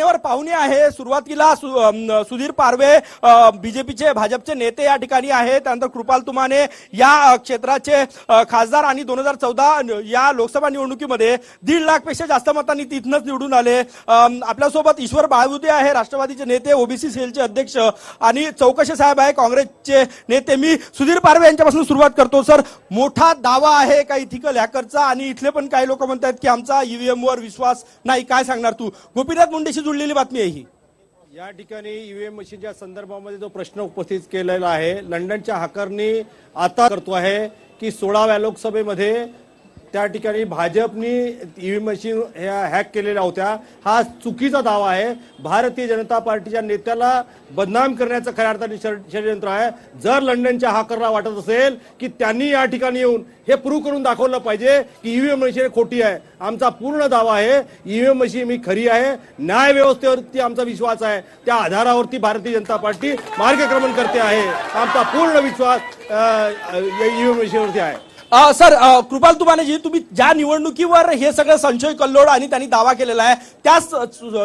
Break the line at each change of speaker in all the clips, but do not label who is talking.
मान्यवर पाहुणे आहे. सुरुवातीला सुधीर पारवे बीजेपीचे भाजपचे नेते या ठिकाणी आहेत. त्यानंतर कृपाल तुमाने या क्षेत्राचे खासदार आणि दोन हजार चौदा या लोकसभा निवडणुकीमध्ये दीड लाखपेक्षा जास्त मतांनी तिथनंच निवडून आले. आपल्यासोबत ईश्वर बाळबुदे आहे राष्ट्रवादीचे नेते ओबीसी सेलचे अध्यक्ष आणि चौकशे साहेब आहे काँग्रेसचे नेते. मी सुधीर पारवे यांच्यापासून सुरुवात करतो सर. मोठा दावा आहे का इथिकल हॅकरचा? आणि इथले पण काही लोक म्हणतात की आमचा ईव्हीएम वर विश्वास नाही. काय सांगणार तू? गोपीनाथ मुंडेशी जुळलेली बातमी आहे ही.
या ठिकाणी ईव्हीएम मशीनच्या संदर्भामध्ये जो प्रश्न उपस्थित केलेला आहे लंडनच्या हाकरनी आता करतो आहे की सोळाव्या लोकसभेमध्ये त्या ठिकाणी भाजपनी ई व्ही मशीन ह्या हॅक केलेल्या होत्या. हा चुकीचा दावा आहे. भारतीय जनता पार्टीच्या नेत्याला बदनाम करण्याचं खऱ्या अर्थाने षडयंत्र आहे. जर लंडनच्या हाकरला वाटत असेल की त्यांनी या ठिकाणी येऊन हे प्रूव्ह करून दाखवलं पाहिजे की ईव्हीएम मशीन खोटी आहे. आमचा पूर्ण दावा आहे. ईव्हीएम मशीन ही खरी आहे. न्याय व्यवस्थेवरती आमचा विश्वास आहे. त्या आधारावरती भारतीय जनता पार्टी मार्गक्रमण करते आहे. आमचा पूर्ण विश्वास ई ईव्हीएम मशीनवरती आहे.
सर कृपाल तुमानेजी तुम्ही ज्या निवडणुकीवर हे सगळं संशय कल्लोळ आणि त्यांनी दावा केलेला आहे त्याच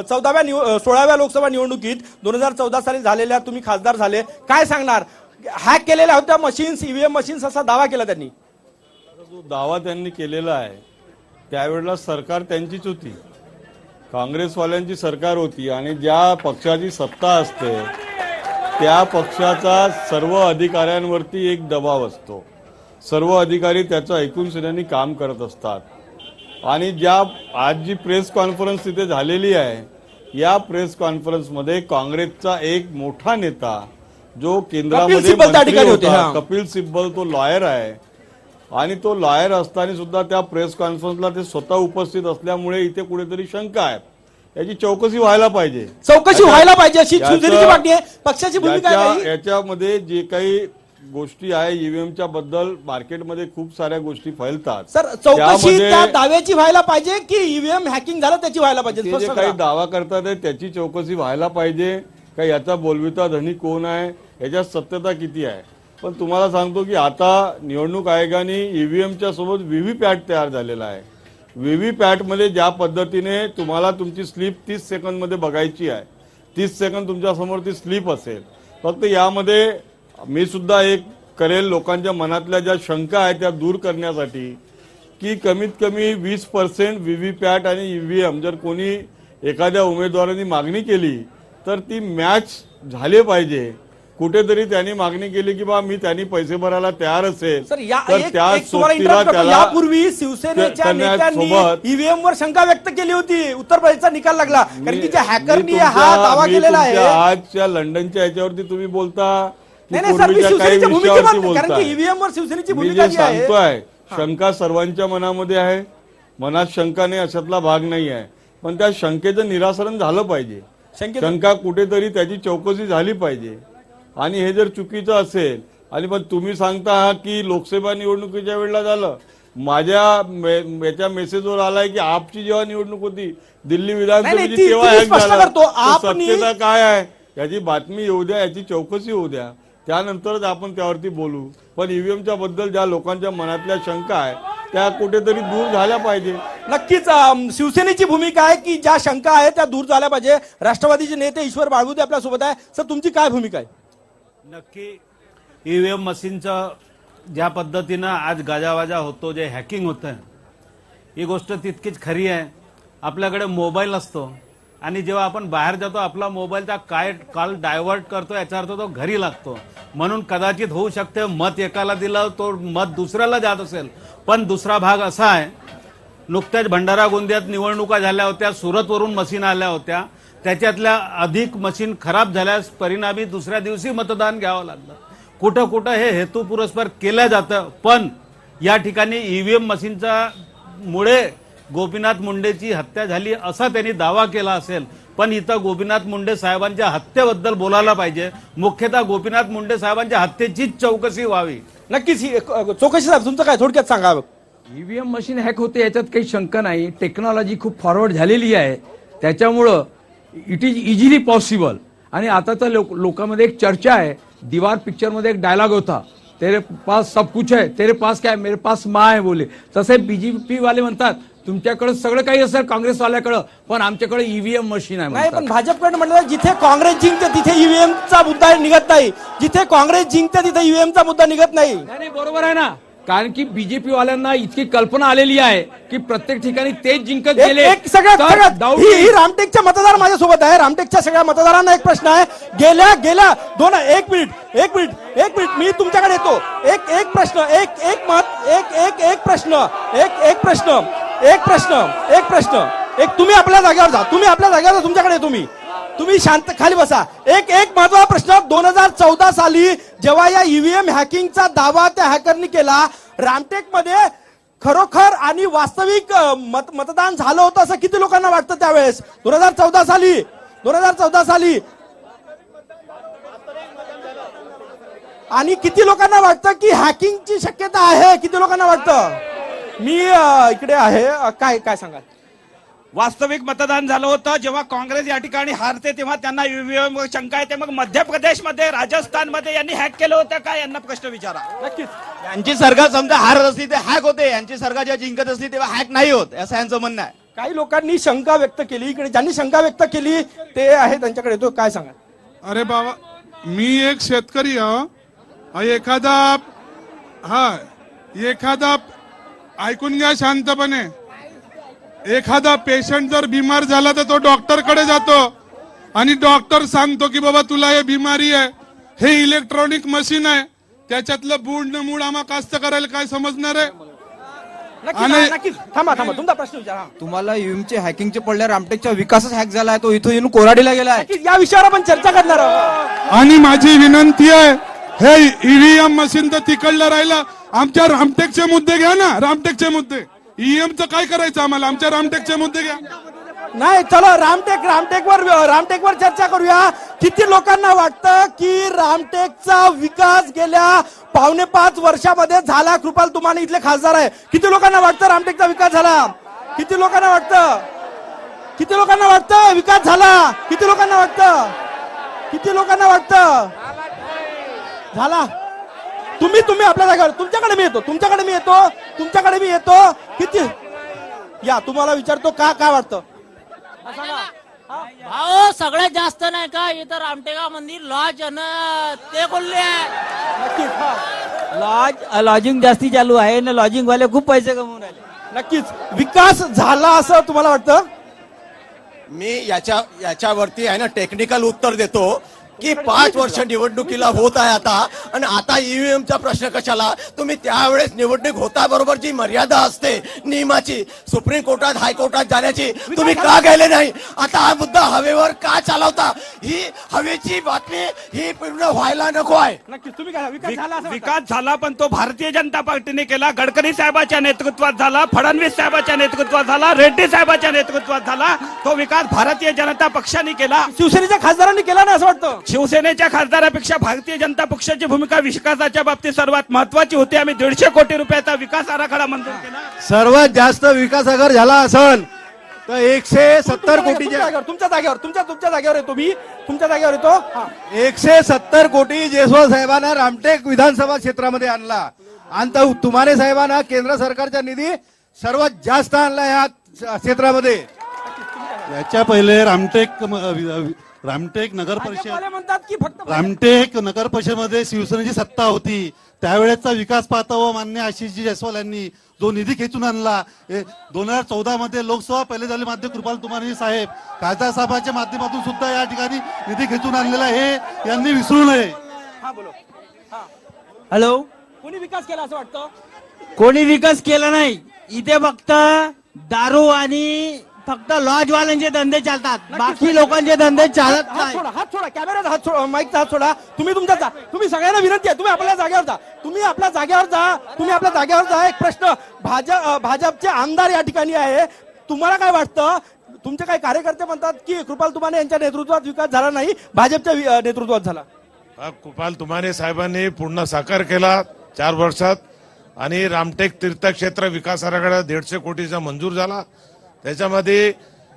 चौदाव्या निव सोळाव्या लोकसभा निवडणुकीत दोन हजार चौदा साली झालेल्या तुम्ही खासदार झाले. काय सांगणार? हॅक केलेल्या होत्या मशीन्स ईव्हीएम मशीन्स असा दावा केला त्यांनी.
जो दावा त्यांनी केलेला आहे त्यावेळेला सरकार त्यांचीच होती. काँग्रेसवाल्यांची सरकार होती आणि ज्या पक्षाची सत्ता असते त्या पक्षाचा सर्व अधिकाऱ्यांवरती एक दबाव असतो. सर्व अधिकारी त्याचं ऐकून सगळ्यांनी काम करत असतात. आणि ज्या आज जी प्रेस कॉन्फरन्स तिथे झालेली आहे या प्रेस कॉन्फरन्समध्ये काँग्रेसचा एक मोठा नेता जो केंद्रामध्ये. कपिल सिब्बल तो लॉयर आहे. आणि तो लॉयर असताना सुद्धा त्या प्रेस कॉन्फरन्सला ते स्वतः उपस्थित असल्यामुळे इथे कुठेतरी शंका आहे. याची चौकशी व्हायला पाहिजे.
चौकशी व्हायला पाहिजे अशी वाटणी आहे. पक्षाची भूमिका?
याच्यामध्ये जे काही गोष्टी आहे ईव्हीएमच्या बद्दल मार्केटमध्ये खूप साऱ्या गोष्टी फैलतात.
सर चौकशी
त्यामध्ये
त्या दाव्याची व्हायला पाहिजे की ईव्हीएम हॅकिंग झालं त्याची व्हायला पाहिजे? स्पष्ट
काही
करा.
दावा करतात आहे त्याची चौकशी व्हायला पाहिजे. का याचा बोलविता धनी कोण आहे याच्यात सत्यता किती आहे? पण तुम्हाला सांगतो की आता निवडणूक आयोगाने ईव्हीएमच्या सोबत व्हीव्हीपॅट तयार झालेला आहे. व्हीव्हीपॅटमध्ये ज्या पद्धतीने तुम्हाला तुमची स्लीप तीस सेकंदमध्ये बघायची आहे तीस सेकंद तुमच्यासमोर ती स्लीप असेल. फक्त यामध्ये मी सुद्धा एक करेल लोकांच्या मनातल्या ज्या शंका आहेत त्या दूर करण्यासाठी की कमीत कमी वीस पर्सेंट व्हीव्हीपॅट आणि ईव्हीएम जर कोणी एखाद्या उमेदवारांनी मागणी केली तर ती मॅच झाले पाहिजे. कुठेतरी त्यांनी मागणी केली की बा मी त्यांनी पैसे भरायला तयार असेल तर
एक-
त्या सोबतीला. त्याला
यापूर्वी शिवसेनेच्या नेत्यांनी
सोबत-
ईव्हीएम वर शंका व्यक्त केली होती. उत्तर प्रदेशचा निकाल लागला. कारण की ज्या हॅकरनी हा दावा केलेला आहे
आजच्या लंडनच्या याच्यावरती तुम्ही बोलता. की
मी
काही विषयावरती बोलताय. मी जे सांगतोय शंका सर्वांच्या मनामध्ये आहे. मनात शंका नाही अशातला भाग नाही आहे. पण त्या शंकेचं निराकरण झालं पाहिजे. शंका कुठेतरी त्याची चौकशी झाली पाहिजे. आणि हे जर चुकीचं असेल आणि पण तुम्ही सांगता आहात की लोकसभा निवडणुकीच्या वेळेला झालं. माझ्या मे- याच्या मेसेजवर आलाय की आपची जेव्हा निवडणूक होती दिल्ली विधानसभेची तेव्हा हॅक झाला. सत्यता काय आहे? याची बातमी येऊ द्या याची चौकशी होऊ द्या. त्यानंतरच आपण त्यावरती बोलू. पण ईव्हीएमच्या बद्दल ज्या लोकांच्या मनातल्या शंका आहे त्या कुठेतरी दूर झाल्या पाहिजे.
नक्कीच शिवसेनेची भूमिका आहे की ज्या शंका आहेत त्या दूर झाल्या पाहिजे. राष्ट्रवादीचे नेते ईश्वर बाळबुदे आपल्यासोबत आहे. सर तुमची काय भूमिका आहे?
नक्की ईव्हीएम मशीनचं ज्या पद्धतीनं आज गाजावाजा होतो जे हॅकिंग होतं ही गोष्ट तितकीच खरी आहे. आपल्याकडे मोबाईल असतो आणि जेव्हा आपण बाहेर जातो आपला मोबाईलचा काय कॉल डायव्हर्ट करतो याचा अर्थ तो घरी लागतो. म्हणून कदाचित होऊ शकते मत एकाला दिलं तो मत दुसऱ्याला जात असेल. पण दुसरा भाग असा आहे नुकत्याच भंडारा गोंदियात निवडणुका झाल्या होत्या सुरतवरून मशीन आल्या होत्या. त्याच्यातल्या अधिक मशीन खराब झाल्यास परिणामी दुसऱ्या दिवशी मतदान घ्यावं लागलं. कुठं कुठं हे हेतू पुरस्पर केलं जातं पण या ठिकाणी ईव्हीएम मशीनचा मुळे गोपीनाथ मुंडेची हत्या झाली असा त्यांनी दावा केला असेल पण इथं गोपीनाथ मुंडे साहेबांच्या हत्येबद्दल बोलायला पाहिजे. मुख्यतः गोपीनाथ मुंडे साहेबांच्या हत्येचीच चौकशी व्हावी.
नक्कीच ही चौकशी साहेब तुमचं काय थोडक्यात सांगा.
ईव्हीएम मशीन हॅक होते याच्यात काही शंका नाही. टेक्नॉलॉजी खूप फॉरवर्ड झालेली आहे. त्याच्यामुळं इट इज इझिली पॉसिबल आणि आता तर लोक लोकांमध्ये एक चर्चा आहे. दीवार पिक्चरमध्ये एक डायलॉग होता. तेरे पास सब कुछ है तेरे पास क्या है मेरे पास माँ है बोले. तसे बीजेपी वाले म्हणतात तुमच्याकडे सगळं काही असेल काँग्रेसवाल्याकडं पण आमच्याकडे ईव्हीएम मशीन आहे
नाही. पण भाजपकडे म्हटलं जिथे काँग्रेस जिंकते तिथे ईव्हीएमचा मुद्दा निघत नाही. जिथे काँग्रेस जिंकते तिथे ईव्हीएमचा मुद्दा निघत नाही,
बरोबर आहे ना. कारण की बीजेपी वाल्यांना इतकी कल्पना आलेली आहे की प्रत्येक ठिकाणी तेच जिंकत गेले.
ही ही रामटेकच्या मतदार माझ्यासोबत आहे. रामटेकच्या सगळ्या मतदारांना एक प्रश्न आहे. गेल्या गेल्या दोन एक मिनिट एक मिनिट एक मिनिट. मी तुमच्याकडे येतो. एक एक प्रश्न एक एक मत एक एक एक प्रश्न एक एक प्रश्न एक प्रश्न एक प्रश्न. एक तुम्ही आपल्या जागेवर जा. तुम्ही आपल्या जागेवर जा. तुमच्याकडे येतो मी. तुम्ही शांत खाली बसा. एक एक महत्त्वाचा प्रश्न. दोन हजार चौदा साली जेव्हा या ईव्हीएम हॅकिंगचा दावा त्या हॅकरनी केला रामटेकमध्ये खरोखर आणि वास्तविक मत मतदान झालं होतं असं किती लोकांना वाटतं त्यावेळेस? दोन हजार चौदा साली. दोन हजार चौदा साली. आणि किती लोकांना वाटतं की हॅकिंगची शक्यता आहे? किती लोकांना वाटतं? मी इकडे आहे. काय काय सांगाल?
वास्तविक मतदान झालं होतं. जेव्हा काँग्रेस या ठिकाणी हारते तेव्हा त्यांना ईव्हीएम शंका येते. मग मध्य प्रदेशमध्ये राजस्थानमध्ये यांनी हॅक केलं होतं का? यांना प्रश्न विचारा.
नक्कीच.
यांची सरकार समजा हारत असली ते हॅक होते. यांची सरकार जेव्हा जिंकत असली तेव्हा हॅक नाही होत. असं यांचं म्हणणं आहे.
काही लोकांनी शंका व्यक्त केली. इकडे ज्यांनी शंका व्यक्त केली ते आहे त्यांच्याकडे. येतो काय सांगाल?
अरे बाबा मी एक शेतकरी आहे. हा एखादा हा एखादा ऐकून घ्या शांतपणे. एखादा पेशंट जर बिमार झाला तर तो डॉक्टरकडे जातो. आणि डॉक्टर सांगतो की बाबा तुला हे बिमारी आहे. हे इलेक्ट्रॉनिक मशीन आहे. त्याच्यातलं बूड न मूड आम्हा कास्त करायला काय समजणार आहे?
थांबा थांबा. तुमचा प्रश्न विचारा.
तुम्हाला ईव्हीएमचे हॅकिंगचे पडल्या रामटेकचा विकासच हॅक झालाय. तो इथून येऊन कोराडीला गेलाय.
या विषयावर आपण चर्चा करणार आहोत.
आणि माझी विनंती आहे हे ईव्हीएम मशीन तर तिकडलं राहिलं. आमच्या रामटेकचे मुद्दे घ्या ना. रामटेकचे मुद्दे. ईएमचं काय करायचं आम्हाला? आमच्या रामटेकचे मुद्दे घ्या.
नाही चलो रामटेक रामटेकवर रामटेकवर चर्चा करूया. किती लोकांना वाटतं की रामटेकचा विकास गेल्या पावणे पाच वर्षामध्ये झाला? कृपाल तुम्हाला इथले खासदार आहे. किती लोकांना वाटतं रामटेकचा विकास झाला? किती लोकांना वाटतं? किती लोकांना वाटतं विकास झाला? किती लोकांना वाटतं? किती लोकांना वाटतं? झाला. तुम्ही तुम्ही आपल्या जागेवर तुमच्याकडे मी येतो तुमच्याकडे मी येतो तुमच्याकडे मी येतो. किती? या तुम्हाला विचारतो का काय वाटतं?
भाऊ सगळ्यात जास्त नाही का इथं रामटेगा मंदिर लॉज अन ते बोलले.
नक्कीच
लॉज लॉजिंग जास्ती चालू आहे ना लॉजिंग वाले खूप पैसे कमवून राहिले.
नक्कीच. विकास झाला असं तुम्हाला वाटतं?
मी याच्या याच्यावरती आहे ना टेक्निकल उत्तर देतो. की पाच वर्ष निवडणुकीला होत आहे आता. आणि आता ईव्हीएमचा प्रश्न कशाला? तुम्ही त्यावेळेस निवडणूक होता बरोबर जी मर्यादा असते नियमाची सुप्रीम कोर्टात हायकोर्टात जाण्याची तुम्ही का गेले नाही? आता हा मुद्दा हवेवर का चालवता? ही हवेची बातमी ही पूर्ण व्हायला नको आहे.
नक्कीच. तुम्ही काय विकास झाला असं?
विकास झाला पण तो भारतीय जनता पार्टीने केला. गडकरी साहेबाच्या नेतृत्वात झाला फडणवीस साहेबाच्या नेतृत्वात झाला रेड्डी साहेबाच्या नेतृत्वात झाला. तो विकास भारतीय जनता पक्षाने केला.
शिवसेनेच्या खासदारांनी केला ना असं वाटतं?
शिवसेनेच्या खासदारापेक्षा भारतीय जनता पक्षाची भूमिका विकासाच्या बाबतीत सर्वात महत्वाची होती. आम्ही दीडशे कोटी रुपयाचा विकास आराखडा मंजूर केला.
सर्वात जास्त विकास अगर झाला असेल तर एकशे सत्तर
तुमच्या
कोटीच्या
जागेवर तुमच्या जागेवर तुमच्या तुमच्या जागेवर येतो मी तुमच्या जागेवर येतो हा.
एकशे सत्तर कोटी जयस्वाल साहेबांना रामटेक विधानसभा क्षेत्रामध्ये आणला. आणि तो तुमाने साहेबांना केंद्र सरकारचा निधी सर्वात जास्त आणला या क्षेत्रामध्ये.
याच्या पहिले रामटेक रामटेक नगर परिषद
म्हणतात की फक्त
रामटेक नगर परिषदमध्ये शिवसेनेची सत्ता होती. त्यावेळेचा विकास पाहता व मान्य आशिषजी जयस्वाल यांनी जो निधी खेचून आणला दोन हजार चौदा मध्ये लोकसभा पहिले झाले माध्यम कृपाल तुमाने साहेब खासदार साहेबांच्या माध्यमातून सुद्धा या ठिकाणी निधी खेचून आणलेला हे यांनी विसरू नये.
हा बोलो.
हॅलो?
कोणी विकास केला असं वाटतं?
कोणी विकास केला नाही. इथे फक्त दारू आणि फक्त लॉज वाल्यांचे धंदे चालतात. बाकी लोकांचे धंदे चालत
हात
नाही.
सोडा हात सोडा कॅमेराचा हात सोडा माईकचा हात सोडा. तुम्ही तुमच्या जा तुम्ही सगळ्यांना विनंती आहे तुम्ही आपल्या जागेवर जा. तुम्ही आपल्या जागेवर जा तुम्ही आपल्या जागेवर जा. एक प्रश्न भाजप भाजपचे आमदार या ठिकाणी आहे. तुम्हाला काय वाटतं? तुमचे काही कार्यकर्ते म्हणतात की कृपाल तुमाने यांच्या नेतृत्वात विकास झाला नाही भाजपच्या वि- अ, नेतृत्वात झाला.
हा कृपाल तुमाने साहेबांनी पूर्ण साकार केला चार वर्षात. आणि रामटेक तीर्थक्षेत्र विकास आराखडा दीडशे कोटीचा मंजूर झाला. त्याच्यामध्ये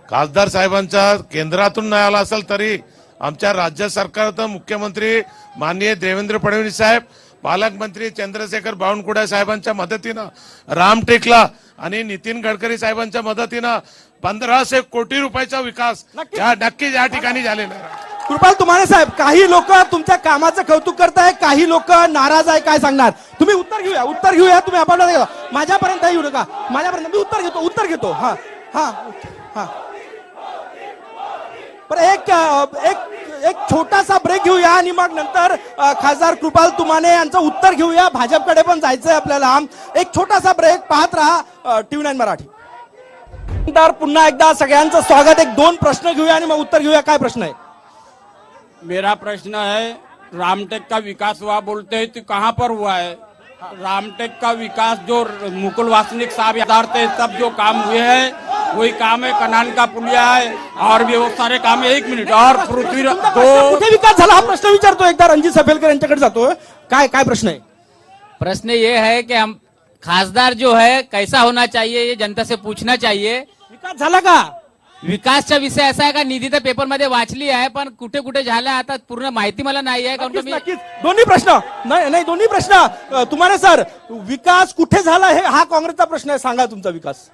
खासदार साहेबांचा केंद्रातून नाही आला असेल तरी आमच्या राज्य सरकारचं मुख्यमंत्री माननीय देवेंद्र फडणवीस साहेब पालकमंत्री चंद्रशेखर बावनकुळे साहेबांच्या मदतीनं रामटेकला आणि नितीन गडकरी साहेबांच्या मदतीनं पंधराशे कोटी रुपयाचा विकास
नक्की.
या नक्कीच या ठिकाणी झालेला आहे.
कृपाल तुमाने साहेब काही लोक तुमच्या कामाचं कौतुक करताय काही लोक नाराज आहे काय सांगणार? तुम्ही उत्तर घेऊया उत्तर घेऊया तुम्ही आपापल्या माझ्यापर्यंत येऊ नका. माझ्यापर्यंत मी उत्तर घेतो उत्तर घेतो. हा. हा हा। पण एक एक एक छोटासा ब्रेक घेऊया आणि मग नंतर खासदार कृपाल तुमाने यांचं उत्तर घेऊया. भाजपकडे पण जायचंय आपल्याला. एक छोटासा ब्रेक पाहत राहा टीव्ही नाईन मराठी. तर पुन्हा एकदा सगळ्यांचं स्वागत. एक दोन प्रश्न घेऊया आणि मग उत्तर घेऊया. काय प्रश्न आहे?
मेरा प्रश्न है रामटेक का विकास हुआ बोलते हैं तो कहाँ पर हुआ है? रामटेक का विकास जो मुकुल वासनिक साहब यादार थे सब जो काम हुए हैं वही काम है कनान का पुलिया है और भी बहुत सारे काम है। एक मिनट और पृथ्वी तो
कुठे विकास झाला? हा प्रश्न विचारतो एकदा रणजित सफेलकर यांच्याकडे जातोय काय काय प्रश्न आहे
प्रश्न ये है कि हम खासदार जो है कैसा होना चाहिए ये जनता से पूछना चाहिए।
विकास झाला का?
विकासचा विषय असा आहे का? निधी तर पेपरमध्ये वाचली आहे पण कुठे कुठे झाला आता पूर्ण माहिती मला नाही आहे कारण का
नक्कीच
मी
नक्कीच. दोन्ही प्रश्न. नाही नाही दोन्ही प्रश्न. अ, तुम्हाला सर विकास कुठे झाला हे हा काँग्रेसचा प्रश्न आहे. सांगा तुमचा विकास.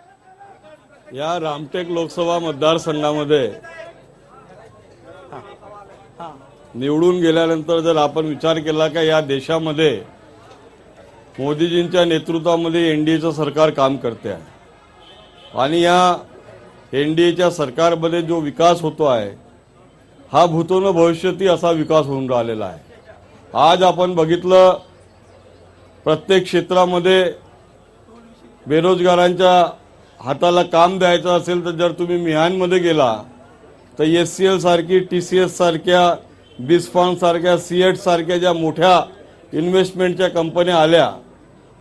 या रामटेक लोकसभा मतदारसंघामध्ये निवडून गेल्यानंतर जर आपण विचार केला का या देशामध्ये मोदीजींच्या नेतृत्वामध्ये एनडीएचं सरकार काम करते आहे. आणि या एनडीएच्या सरकारमध्ये जो विकास होतो आहे हा भूतोन भविष्यती असा विकास होऊन राहिलेला आहे. आज आपण बघितलं प्रत्येक क्षेत्रामध्ये बेरोजगारांच्या हाताला काम द्यायचं असेल तर जर तुम्ही मिहानमध्ये गेला तर एस सी एल सारखी टी सी एस सारख्या बिस्फॉन सारख्या सीएट सारख्या ज्या मोठ्या इन्व्हेस्टमेंटच्या कंपन्या आल्या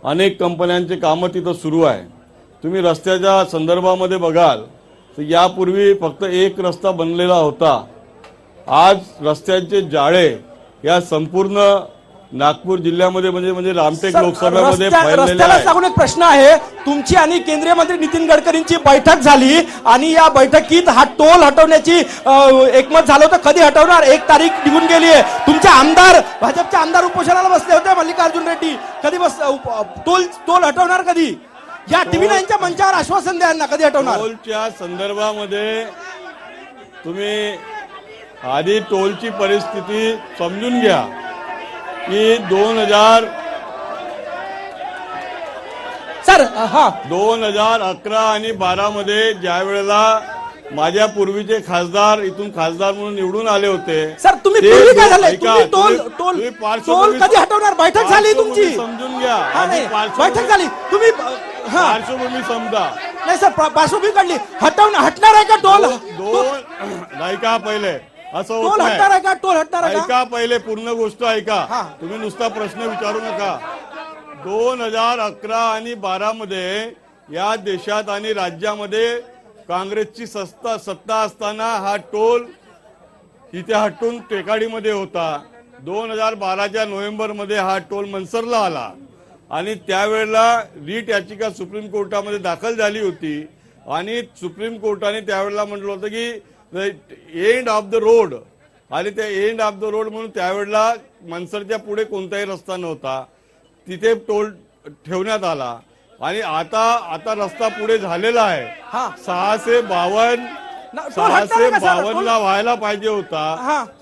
अनेक कंपन्यांचे कामं तिथं सुरू आहे. तुम्ही रस्त्याच्या संदर्भामध्ये बघाल तर यापूर्वी फक्त एक रस्ता बनलेला होता. आज रस्त्यांचे जाळे या संपूर्ण नागपूर जिल्ह्यामध्ये म्हणजे म्हणजे रामटेक लोकसभेमध्ये
रस्त्याला सांगून एक प्रश्न आहे. तुमची आणि केंद्रीय मंत्री नितीन गडकरींची बैठक झाली आणि या बैठकीत हा टोल हटवण्याची एकमत झालं होतं. कधी हटवणार? एक तारीख निघून गेली आहे. तुमचे आमदार भाजपचे आमदार उपोषणाला बसले होते मल्लिकार्जुन रेड्डी. कधी बस टोल टोल हटवणार कधी? या टीव्ही नाईनच्या मंचावर आश्वासन द्या यांना कधी हटवणार?
टोलच्या संदर्भामध्ये तुम्ही आधी टोलची परिस्थिती समजून घ्या की दोन हजार
सर हा.
दोन हजार अकरा आणि बारा मध्ये ज्या वेळेला माझ्या पूर्वीचे खासदार इथून खासदार म्हणून निवडून आले होते
सर तुम्ही
ते
पूर्वी काय झालंय
ऐका,
तुम्ही टोल
तुम्ही-
टोल
तुम्ही
टोल कधी हटवणार? बैठक झाली तुमची.
समजून घ्या.
हा
आधी
नाही.
पार्श्वभूमी-
बैठक झाली. तुम्ही अ, हा.
पार्श्वभूमी समजा.
नाही सर पा- पार्श्वभूमी काढली. हटवणार हटणार आहे का टोल?
दोन ऐका पहिले. असं
टोल हटणार
नाही
आहे का? टोल हटणार आहे का?
ऐका पहिले पूर्ण गोष्ट ऐका.
हा.
तुम्ही नुसता प्रश्न विचारू नका. दोन हजार अकरा आणि बारा मध्ये या देशात आणि राज्यामध्ये काँग्रेसची सत्ता सत्ता असताना हा टोल इथे हटून टेकाडीमध्ये होता. दोन हजार बाराच्या नोव्हेंबरमध्ये हा टोल मनसरला आला. आणि त्यावेळेला रीट याचिका सुप्रीम कोर्टामध्ये दाखल झाली होती. आणि सुप्रीम कोर्टाने त्यावेळेला म्हटलं होतं की एंड ऑफ द रोड. आणि त्या एंड ऑफ द रोड म्हणून त्यावेळेला मनसरच्या पुढे कोणताही रस्ता नव्हता. तिथे टोल ठेवण्यात आला. आणि आता आता रस्ता पुढे झालेला. आहे. सहाशे बावन्न सहाशे? बावन्न
टोल-
ला व्हायला पाहिजे. होता.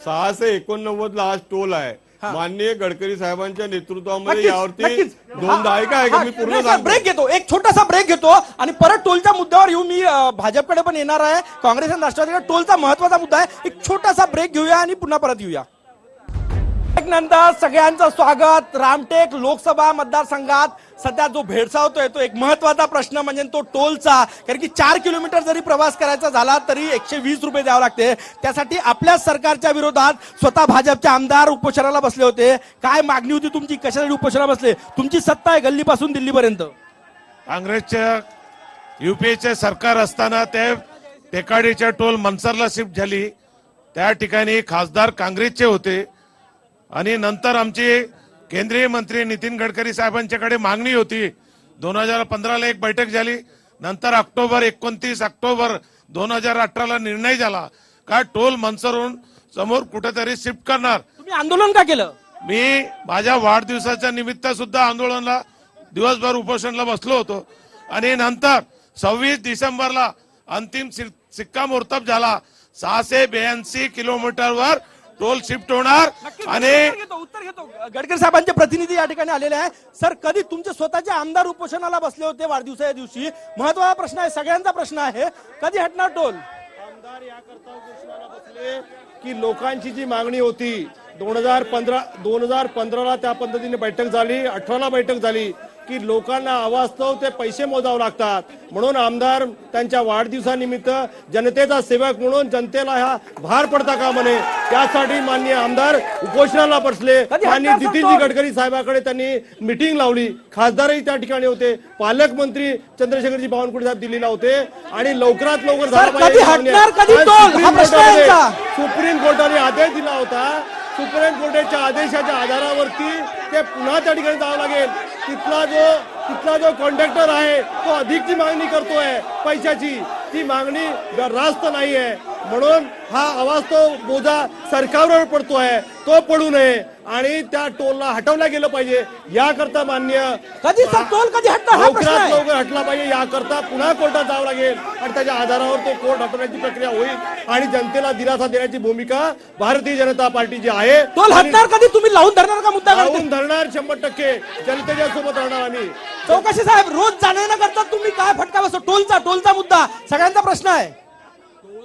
सहाशे एकोणनव्वद ला आज टोल आहे. माननीय गडकरी साहेबांच्या नेतृत्वामध्ये यावरती
नक्कीच.
दोनदा
हा,
ऐका ऐका
हा,
मी पूर्ण.
ब्रेक घेतो. एक छोटासा ब्रेक घेतो आणि परत टोलच्या मुद्द्यावर येऊ. मी भाजपकडे पण येणार आहे. काँग्रेस आणि राष्ट्रवादीकडे टोलचा महत्त्वाचा मुद्दा आहे. एक छोटासा ब्रेक घेऊया आणि पुन्हा परत येऊया. नंतर सगळ्यांचं स्वागत. रामटेक लोकसभा मतदारसंघात सध्या जो भेडसावतोय तो एक महत्त्वाचा प्रश्न म्हणजे तो टोलचा. कारण की चार किलोमीटर जरी प्रवास करायचा झाला तरी एकशे वीस रुपये द्यावे लागते. त्यासाठी आपल्या सरकारच्या विरोधात स्वतः भाजपचे आमदार उपोषणाला बसले होते. काय मागणी होती तुमची? कशासाठी उपोषणाला बसले? तुमची सत्ता आहे गल्लीपासून दिल्लीपर्यंत.
काँग्रेसच्या युपीएचे सरकार असताना ते टेकाडीच्या टोल मनसरला शिफ्ट झाली. त्या ठिकाणी खासदार काँग्रेसचे होते. आणि नंतर आमची केंद्रीय मंत्री नितीन गडकरी साहेबांच्याकडे मागणी होती. दोन हजार पंधराला एक बैठक झाली. नंतर ऑक्टोबर एकोणतीस ऑक्टोबर दोन हजार अठराला निर्णय झाला. का टोल मनसरहून समोर कुठेतरी शिफ्ट करणार.
तुम्ही आंदोलन का केलं?
मी माझ्या वाढदिवसाच्या निमित्त सुद्धा आंदोलनाला दिवसभर उपोषणला बसलो होतो. आणि नंतर सव्वीस डिसेंबरला अंतिम सिक- शिक्कामोर्तब झाला. सहाशे ब्याऐंशी किलोमीटरवर टोल शिफ्ट होणार आणि
उत्तर घेतो गडकरी साहेबांचे प्रतिनिधी या ठिकाणी आलेले आहे सर कधी तुमचे स्वतःचे आमदार उपोषणाला बसले होते वाढदिवसाच्या दिवशी? महत्त्वाचा प्रश्न आहे सगळ्यांचा प्रश्न आहे. कधी हटणार टोल?
आमदार याकरता उपोषणाला बसले की लोकांची जी मागणी होती दोन हजार पंधरा दोन हजार पंधराला त्या पद्धतीने बैठक झाली अठराला बैठक झाली. की लोकांना अवास्तव ते पैसे मोजावे लागतात. म्हणून आमदार त्यांच्या वाढदिवसानिमित्त जनतेचा सेवक म्हणून जनतेला हा भार पडता का म्हणे त्यासाठी माननीय आमदार उपोषणाला बसले.
सर
नितीनजी? गडकरी साहेबाकडे त्यांनी मिटिंग लावली. खासदारही त्या ठिकाणी होते. पालकमंत्री चंद्रशेखरजी बावनकुळे साहेब दिल्लीला होते. आणि लवकरात लवकर झालं पाहिजे. सुप्रीम कोर्टाने आदेश दिला होता. सुप्रीम कोर्टाच्या आदेशाच्या आधारावरती ते पुन्हा त्या ठिकाणी जावं लागेल. तिथला जो तिथला जो कॉन्ट्रॅक्टर आहे तो अधिकची मागणी करतोय पैशाची. ती मागणी रास्त नाही आहे म्हणून हा अवास्तव बोजा सरकारवर पडतोय तो पडू नये आणि त्या टोलला हटवल्या गेलं पाहिजे याकरता मान्य
कधी टोल कधी हा
लवकरात
आहे.
लवकर हटला पाहिजे याकरता पुन्हा कोर्टात जावं लागेल आणि त्याच्या आधारावर तो कोर्ट हटवण्याची प्रक्रिया होईल आणि जनतेला दिलासा देण्याची भूमिका भारतीय जनता पार्टीची आहे.
टोल हटणार कधी? तुम्ही लावून धरणार का मुद्दा?
लावून धरणार शंभर टक्के. जनतेच्या सोबत राहणार आम्ही.
चौकशी साहेब रोज जाणे न करता तुम्ही काय फटका बसतो टोलचा टोलचा मुद्दा. सगळ्यांचा प्रश्न आहे.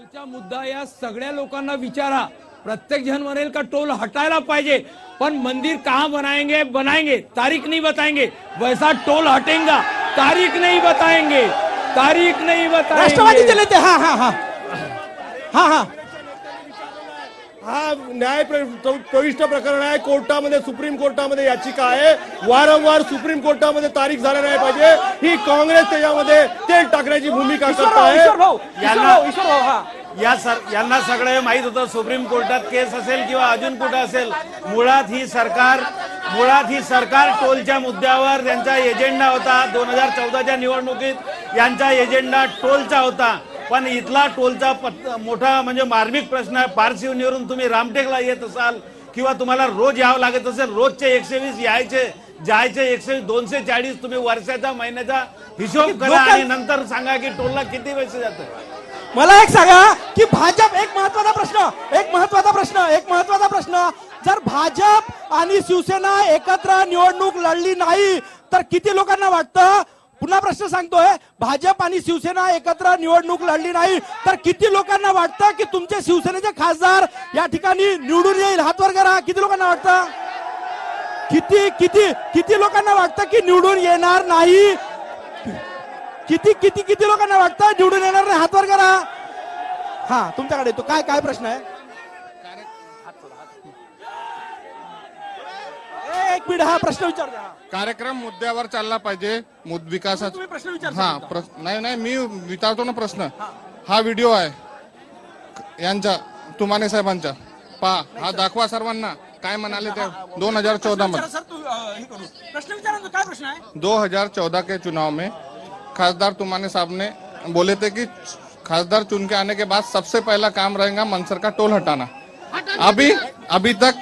टोलचा मुद्दा या सगळ्या लोकांना विचारा. प्रत्येक जन म्हणेल का टोल हटायला पाहिजे. पण मंदिर कहाँ बनाएंगे बनाएंगे तारीख नहीं बताएंगे वैसा टोल हटेगा. तारीख नहीं बताएंगे तारीख नहीं
राष्ट्रवादीचे
बताएंगे
नेते हा हा हा. हा हा.
हा न्याय प्र- प्रविष्ट प्रकरण आहे. कोर्टामध्ये सुप्रीम कोर्टामध्ये याचिका आहे. वारंवार सुप्रीम कोर्टामध्ये तारीख झाल्या नाही पाहिजे. ही काँग्रेस त्याच्यामध्ये तेल टाकण्याची भूमिका करत आहे
हा.
या सर यांना सगळे माहीत होतं सुप्रीम कोर्टात केस असेल किंवा अजून कुठं असेल. मुळात ही सरकार मुळात ही सरकार टोलच्या मुद्द्यावर त्यांचा एजेंडा होता. दोन हजार चौदाच्या निवडणुकीत यांचा एजेंडा टोलचा होता. पण इथला टोलचा मोठा म्हणजे मार्मिक प्रश्न आहे. पारशिवनीवरून तुम्ही रामटेकला येत असाल किंवा तुम्हाला रोज यावं लागत असेल रोजचे एकशे वीस यायचे जायचे एकशे दोनशे चाळीस तुम्ही वर्षाचा महिन्याचा हिशोब करा आणि नंतर सांगा की टोलला किती पैसे जातात.
मला एक सांगा की भाजप एक महत्त्वाचा प्रश्न एक महत्त्वाचा प्रश्न एक महत्त्वाचा प्रश्न. जर भाजप आणि शिवसेना एकत्र निवडणूक लढली नाही तर किती लोकांना वाटतं? पुन्हा प्रश्न सांगतोय भाजप आणि शिवसेना एकत्र निवडणूक लढली नाही तर किती लोकांना वाटतं की तुमचे शिवसेनेचे खासदार या ठिकाणी निवडून येईल? हात वर करा. किती लोकांना वाटतं? किती किती किती लोकांना वाटतं की निवडून येणार नाही? किती किती किती लोकांना वाटतं निवडून येणार नाही? हातवर करा. हा तुमच्याकडे तो काय काय प्रश्न आहे? एक मिनिट हा प्रश्न विचार द्या.
कार्यक्रम मुद्द्यावर चालला पाहिजे. मुद- विकासाचा
तुम्ही प्रश्न विचार
हा प्रश्न नाही नाही मी विचारतो ना प्रश्न. हा. व्हिडिओ आहे. यांचा तुमाने साहेबांचा. पा हा दाखवा सर्वांना. काय म्हणाले ते? दोन हज़ार चौदा मध्ये.
सर तू अं, हे करू. प्रश्न विचारा ना, काय प्रश्न आहे?
दो हज़ार चौदह के चुनाव में खासदार तुमाने साहब ने बोले थे कि खासदार चुन के आने के बाद सबसे पहला काम रहेगा मनसर का टोल हटाना। अभी अभी तक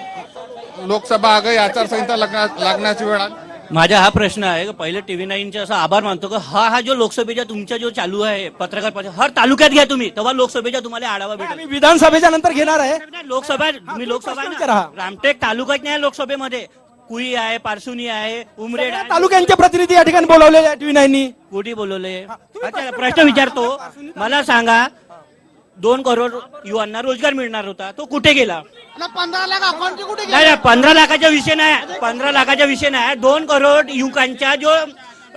लोकसभा आ गई आचारसंहिता लगना लागण्याची वेळ आली.
माझा हा प्रश्न आहे पहिले टीव्ही नाईनचे असा आभार मानतो का हा हा जो लोकसभेचा तुमचा जो चालू आहे पत्रकार परिषद हर तालुक्यात घ्या तुम्ही तेव्हा लोकसभेचा तुम्हाला आढावा भेटेल.
आम्ही विधानसभेच्या नंतर घेणार आहे.
लोकसभा तुम्ही लोकसभा. रामटेक तालुक्यात नाही लोकसभेमध्ये. कुई आहे पारसुनी आहे उमरेड
तालुक्यांचे प्रतिनिधी या ठिकाणी बोलवलेले आहेत विनायनी
कुठे बोलवले अच्छा प्रश्न विचारतो. मला सांगा दोन करोड युवांना रोजगार मिळणार होता. तो कुठे गेला?
पंधरा लाख अकाउंट कुठे
नाही नाही, पंधरा लाखाचा विषय नाही. पंधरा लाखाचा विषय नाही. दोन करोड युवकांचा जो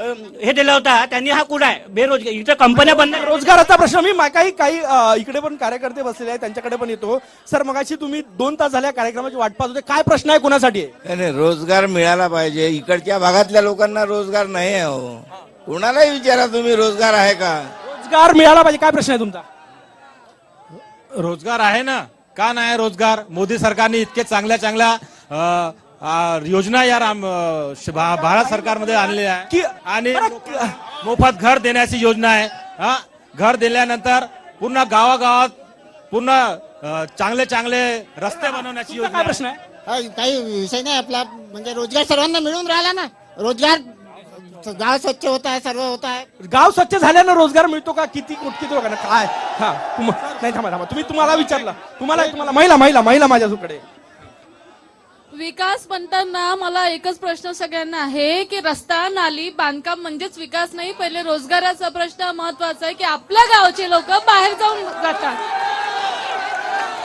अं, हे दिला होता त्यांनी हा कुठं आहे? बेरोजगार. इथं कंपन्या बंद.
रोजगाराचा प्रश्न. मी मा- काही काही अं, इकडे पण कार्यकर्ते बसलेले आहेत त्यांच्याकडे पण येतो. सर मगाशी तुम्ही दोन तास झाल्या कार्यक्रमाची वाट पाहत होते. काय प्रश्न आहे कोणासाठी? आहे
नाही, नाही रोजगार मिळाला पाहिजे. इकडच्या भागातल्या लोकांना रोजगार नाही आहे हो. कुणालाही विचारा तुम्ही रोजगार आहे का?
रोजगार मिळाला पाहिजे. काय प्रश्न आहे तुमचा?
रोजगार आहे ना? का नाही रोजगार? मोदी सरकारने इतके चांगल्या चांगल्या योजना या राम भारत सरकारमध्ये आणलेल्या
की-
आहे आणि मोफत घर देण्याची योजना आहे. हा? घर दिल्यानंतर पूर्ण गावागावात पूर्ण चांगले चांगले रस्ते बनवण्याची योजना.
प्रश्न
काही विषय नाही आपला. म्हणजे रोजगार सर्वांना मिळून राहिला ना? रोजगार गाव स्वच्छ होता है सर्व होता है
गाव स्वच्छ झाल्यानं रोजगार मिळतो का? किती किती लोकांना काय? हा तुम नाही थांबा थांबा. तुम्ही तुम्हाला विचारलं. तुम्हाला तुम्हाला महिला महिला महिला माझ्याकडे
विकास म्हणताना मला एकच प्रश्न सगळ्यांना आहे की रस्ता नाली बांधकाम म्हणजेच विकास नाही. पहिले रोजगाराचा प्रश्न महत्त्वाचा आहे की आपल्या गावचे लोक बाहेर जाऊन जातात.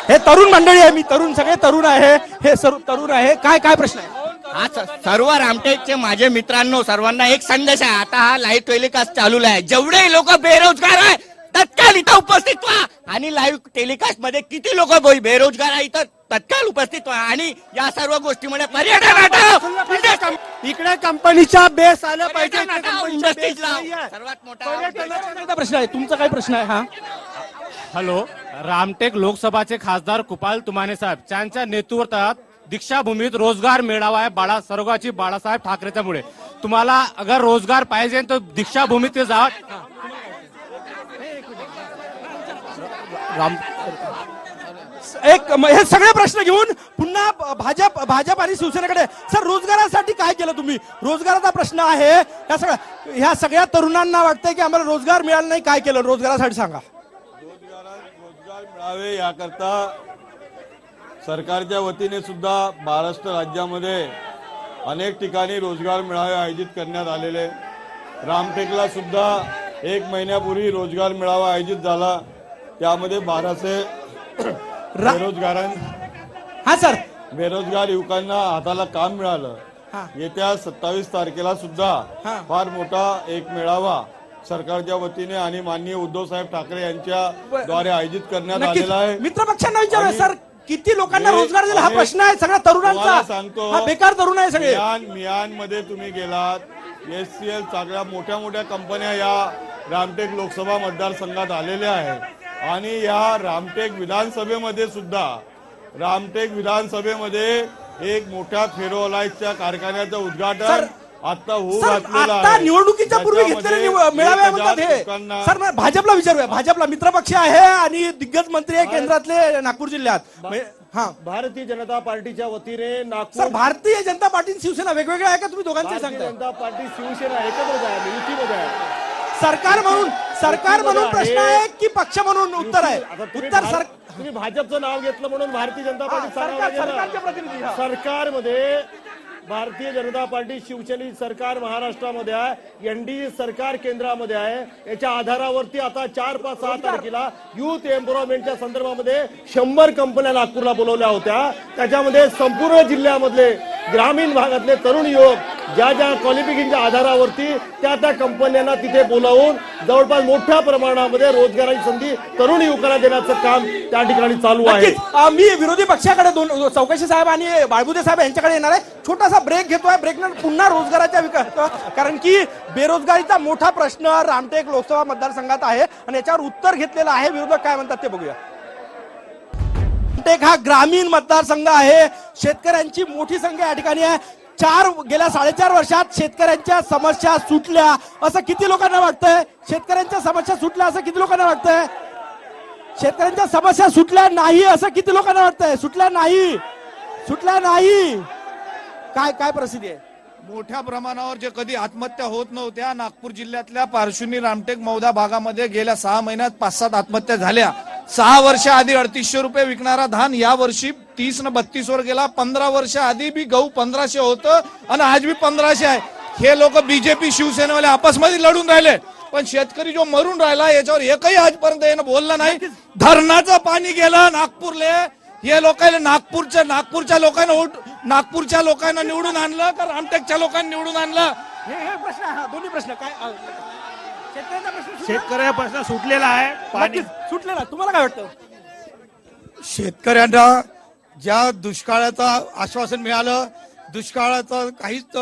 हे तरुण मंडळी आहे मी. तरुण सगळे तरुण आहे. हे सर्व तरुण आहे. काय काय प्रश्न आहे?
हा सर्व रामटेकचे माझे मित्रांनो सर्वांना एक संदेश आहे. आता हा लाईव्ह टेलिकास्ट चालू आहे. जेवढे लोक बेरोजगार आहे तत्काल इथं उपस्थित व्हा. आणि लाईव्ह टेलिकास्टमध्ये किती लोक बेरोजगार आहे इथं तत्काल उपस्थित व्हा. आणि या सर्व गोष्टीमुळे पर्यटन हटाव. कं-
इकडे कंपनीच्या बेस आल्या पाहिजे.
सर्वात मोठा
प्रश्न आहे? तुमचा काय प्रश्न आहे? हा?
हॅलो रामटेक लोकसभाचे खासदार कुपाल तुमाने साहेब. त्यांच्या नेतृत्वात दीक्षाभूमीत रोजगार मेळावा आहे बाळा सर्वाची बाळासाहेब ठाकरेच्यामुळे. तुम्हाला अगर रोजगार पाहिजे तर दीक्षाभूमीत ते जा. राम
एक हे सगळे प्रश्न घेऊन पुन्हा भाजप भाजप आणि शिवसेनेकडे. सर रोजगारासाठी काय केलं तुम्ही? रोजगाराचा प्रश्न आहे. या सगळ्या ह्या सगळ्या तरुणांना वाटतंय की आम्हाला रोजगार मिळाला नाही. काय केलं? रोजगारासाठी सांगा.
रोजगार मिळावे याकरता सरकारच्या वतीने सुद्धा महाराष्ट्र राज्यामध्ये अनेक ठिकाणी रोजगार मेळावे आयोजित करण्यात आलेले. रामटेकला सुद्धा एक महिन्यापूर्वी रोजगार मेळावा आयोजित झाला. त्यामध्ये बाराशे बेरोजगारां
हा सर.
बेरोजगार युवकांना हाताला काम. मिळालं. येत्या सत्तावीस तारखेला सुद्धा. फार मोठा एक मेळावा सरकारच्या वतीने आणि माननीय उद्धव साहेब ठाकरे यांच्या द्वारे आयोजित करण्यात आलेला आहे.
मित्र पक्षांना विचारूया
आणि-
सर. किती लोकांना
हे
रोजगार दिला? हा प्रश्न आहे सगळ्या
तुम्हाला
तरुणांचा
सांगतो
हा बेकार तरुण आहे सगळे.
मियान मियानमध्ये तुम्ही गेलात एस सी एल सगळ्या मोठ्या मोठ्या कंपन्या या रामटेक लोकसभा मतदारसंघात आलेल्या आहेत. आणि या रामटेक विधानसभेमध्ये सुद्धा रामटेक विधानसभेमध्ये एक मोठ्या फेरोलाईटच्या कारखान्याचं उद्घाटन आता आहे.
निवडणुकीच्या पूर्वी घेतलेले मेळावे म्हणतात हे सर भाजपला विचारूया. भाजपला मित्रपक्ष आहे आणि दिग्गज मंत्री आहे केंद्रातले नागपूर जिल्ह्यात. हा.
भारतीय जनता पार्टीच्या वतीने नागपूर
भारतीय जनता पार्टी शिवसेना वेगवेगळ्या आहे का? तुम्ही दोघांचे सांगताय.
जनता पार्टी शिवसेना एकत्रच आहे युतीमध्ये आहे.
सरकार म्हणून सरकार म्हणून प्रश्न आहे. की पक्ष म्हणून उत्तर आहे? उत्तर
भार-
सर
तुम्ही भाजपचं नाव घेतलं म्हणून भारतीय जनता पार्टी
हा, सरकार- हा.
सरकारमध्ये भारतीय जनता पार्टी शिवसेने सरकार महाराष्ट्रामध्ये आहे एनडीए सरकार केंद्रामध्ये आहे. याच्या आधारावरती आता चार पाच सहा तारखेला युथ एम्पॉवरमेंटच्या संदर्भामध्ये शंभर कंपन्या नागपूरला बोलवल्या होत्या. त्याच्यामध्ये संपूर्ण जिल्ह्यामधले ग्रामीण भागातले तरुण युवक ज्या ज्या क्वालिफिकेशनच्या आधारावरती त्या त्या कंपन्यांना तिथे बोलावून जवळपास मोठ्या प्रमाणामध्ये रोजगाराची संधी तरुण युवकांना देण्याचं काम त्या ठिकाणी चालू आहे.
मी विरोधी पक्षाकडे दोन चौकशी साहेब आणि बाळबुदे साहेब यांच्याकडे येणार आहे. छोटासा ब्रेक घेतोय. ब्रेक पुन्हा रोजगाराच्या विकास कारण की बेरोजगारीचा मोठा प्रश्न रामटेक लोकसभा मतदारसंघात आहे. आणि याच्यावर उत्तर घेतलेलं आहे. विरोधक काय म्हणतात ते बघूया. रामटेक हा ग्रामीण मतदारसंघ आहे. शेतकऱ्यांची मोठी संख्या या ठिकाणी आहे. चार गेल्या साडेचार वर्षात शेतकऱ्यांच्या समस्या सुटल्या. असं किती लोकांना वाटतंय? शेतकऱ्यांच्या समस्या सुटल्या असं किती लोकांना वाटतंय? शेतकऱ्यांच्या समस्या सुटल्या नाही असं किती लोकांना वाटतंय? सुटल्या नाही. सुटल्या नाही. काय काय प्रसिद्धी आहे?
मोठ्या प्रमाणावर जे कधी आत्महत्या होत नव्हत्या नागपूर जिल्ह्यातल्या पारशुनी रामटेक मौदा भागामध्ये गेल्या सहा महिन्यात पाच सात आत्महत्या झाल्या. सहा वर्ष आधी अडतीसशे रुपये विकणारा धान या वर्षी तीस न बत्तीस वर गेला. पंधरा वर्ष आधी बी गहू पंधराशे होतं आणि आज बी पंधराशे आहे. हे लोक बीजेपी शिवसेनेवाले आपसमध्ये लढून राहिले. पण शेतकरी जो मरून राहिला याच्यावर एकही आजपर्यंत यानं बोलला नाही. धरणाचं पाणी गेलं नागपूरले. हे लोकांना नागपूरच्या नागपूरच्या लोकांना उठ नागपूरच्या लोकांना निवडून आणलं का रामटेकच्या लोकांना निवडून आणलं?
हे प्रश्न हा दोन्ही प्रश्न काय? शेतकऱ्यांचा प्रश्न सुटला?
शेतकऱ्या प्रश्न सुटलेला आहे. पाणी
नक्कीच, सुटलेला तुम्हाला काय वाटतं?
शेतकऱ्यांना ज्या दुष्काळाचं आश्वासन मिळालं दुष्काळाचं काहीच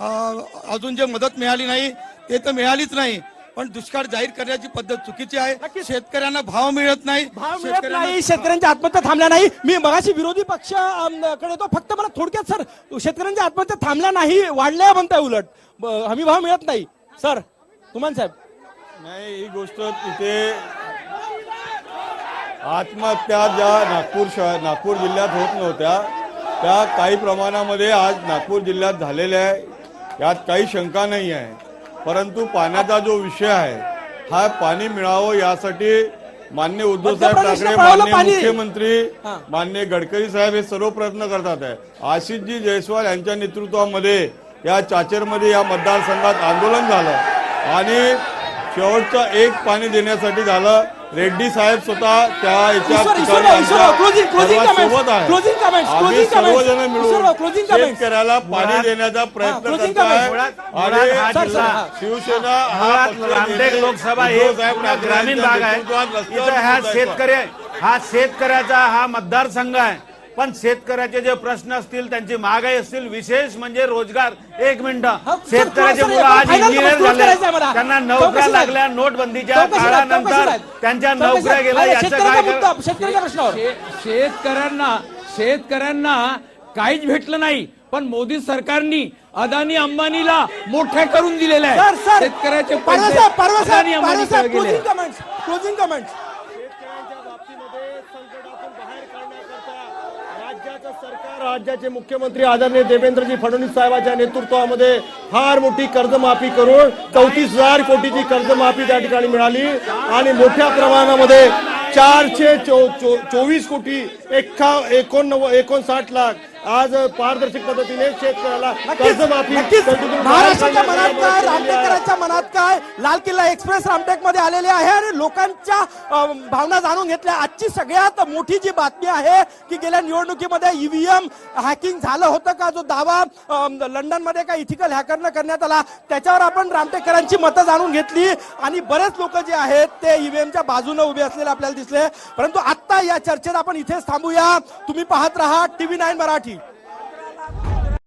अं, अजून जे मदत मिळाली नाही ते तर मिळालीच नाही. पण दुष्काळ जाहीर करण्याची पद्धत चुकीची आहे. शेतकऱ्यांना भाव मिळत नाही.
भाव मिळत
शेतकऱ्यांना-
नाही शेतकऱ्यांच्या आत्महत्या थांबल्या नाही. मी मगाशी विरोधी पक्ष अम, कडे येतो फक्त मला थोडक्यात सर शेतकऱ्यांच्या आत्महत्या थांबल्या नाही वाढल्या म्हणताय उलट. ब- हमी भाव मिळत नाही. सर तुमान साहेब
नाही ही गोष्ट तिथे आत्महत्या ज्या नागपूर शहर नागपूर जिल्ह्यात होत नव्हत्या त्या काही प्रमाणामध्ये आज नागपूर जिल्ह्यात झालेल्या आहे यात काही शंका नाही आहे परंतु पाण्याचा जो विषय आहे हा पाणी मिळावं यासाठी मान्य उद्धव साहेब
मध्य प्रदेशला
ठाकरे मान्य. मुख्यमंत्री. मान्य गडकरी साहेब हे सर्व प्रयत्न करतात आहे आशिषजी जयस्वाल यांच्या नेतृत्वामध्ये या चाचेरमध्ये या मतदारसंघात आंदोलन झालं आणि शेवटचं एक पाणी देण्यासाठी झालं रेड्डी साहेब स्वतः त्या सोबत आहे आम्ही. सर्वजण मिळून. शेतकऱ्याला पाणी देण्याचा प्रयत्न
comments.
मुळात-
आणि शिवसेना हा
रामटेक लोकसभा ग्रामीण भाग आहे हा
आहे.
शेतकरी हा शेतकऱ्याचा हा मतदारसंघ आहे पण शेतकऱ्याचे जे प्रश्न असतील त्यांची महागाई असतील विशेष म्हणजे रोजगार. एक मिनिट. शेतकऱ्याचे मुलं आज इंजिनियर. झाले. त्यांना नोकऱ्या. लागल्या नोटबंदीच्या काळानंतर. त्यांच्या नोकऱ्या. गेल्या. याचं काय
प्रश्नावर?
शेतकऱ्यांना शेतकऱ्यांना काहीच भेटलं नाही पण मोदी सरकारनी अदानी अंबानीला मोठ्या करून दिलेलं आहे.
Sir sir.
शेतकऱ्याचे
पारवे
पैसे
साहेब पारवे
अदानी
साहेब पारवे
अंबानीकडे
साहेब
गेले
क्लोजिंग कमेंट्स क्लोजिंग कमेंट्स
शेतकऱ्यांच्या बाबतीमध्ये संकटातून बाहेर काढण्याकरता राज्याचं सरकार राज्याचे मुख्यमंत्री आदरणीय देवेंद्रजी फडणवीस साहेबांच्या नेतृत्वामध्ये फार मोठी कर्जमाफी करून चौतीस हजार कोटीची कर्जमाफी त्या ठिकाणी मिळाली. आणि मोठ्या प्रमाणामध्ये चारशे चो, चो, चोवीस कोटी एका एकोणनव्वद एकोणसाठ लाख आज पारदर्शक पद्धतीने शेतकऱ्याला कर्जमाफी
महाराष्ट्राच्या मनात काय. रामटेकरांच्या मनात काय? लाल किल्ला एक्सप्रेस रामटेकमध्ये आलेले आहे आणि लोकांच्या भावना जाणून घेतल्या. आजची सगळ्यात मोठी जी बातमी आहे की गेल्या निवडणुकीमध्ये ईव्हीएम हॅकिंग झालं होतं का? जो दावा लंडनमध्ये काय इथिकल हॅकरनं करण्यात आला त्याच्यावर आपण रामटेकरांची मतं जाणून घेतली. आणि बरेच लोक जे आहेत ते ईव्हीएमच्या बाजूने उभे असलेले आपल्याला दिसले. परंतु आता या चर्चेत आपण इथेच थांबूया. तुम्ही पाहत राहा टीव्ही नाईन मराठी.